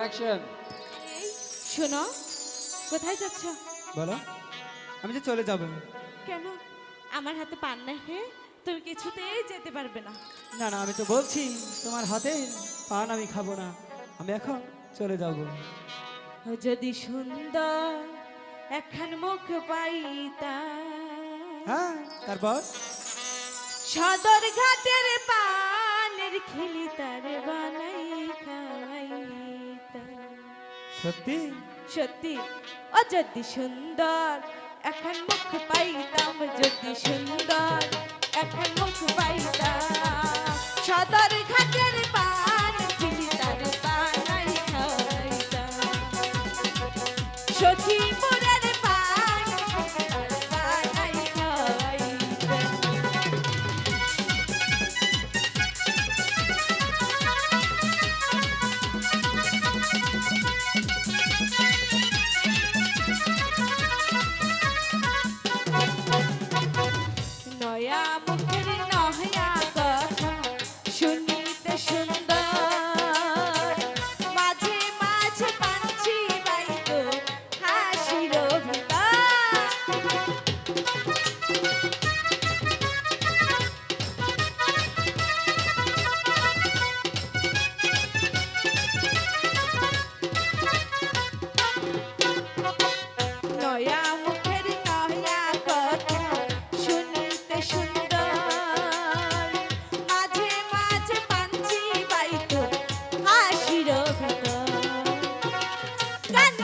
Action এই, শোনো কোথায় যাচ্ছ? বলো। আমি যে চলে যাব। কেন? আমার হাতে পান না খেয়ে তুমি কিছুতেই যেতে পারবে না। না না আমি তো বলছি তোমার হাতে পান আমি খাব না। আমি এখন চলে যাব। যদি সুন্দর একখান মুখ পাইতা। হ্যাঁ তারপর? সদর ঘাটের পানের খিলি তার বানাই সত্যি? সত্যি। ও যদি সুন্দর, এখন মুখ পাইতাম যদি সুন্দর, এখন মুখ পাইতাম। সদর ঘাটের পান খিলি পানাই খাইতাম সখী মোরের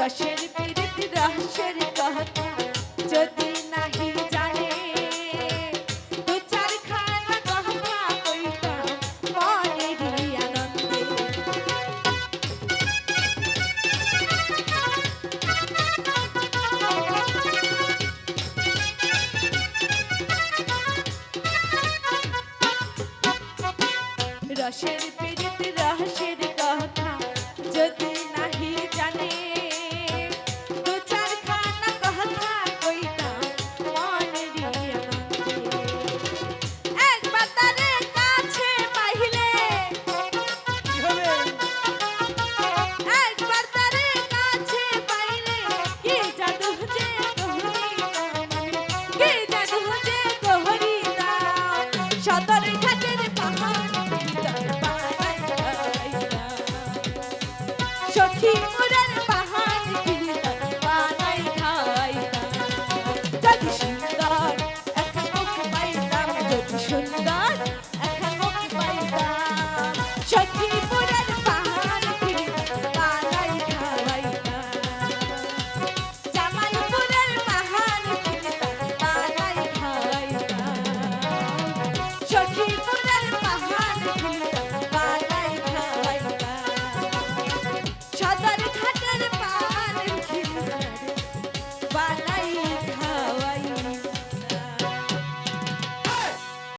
রসের পীড়িত রহস্যের কথা যদি নাহি জানে দু চার খানা কথা কইতাম মনেরই আনন্দে রসের shut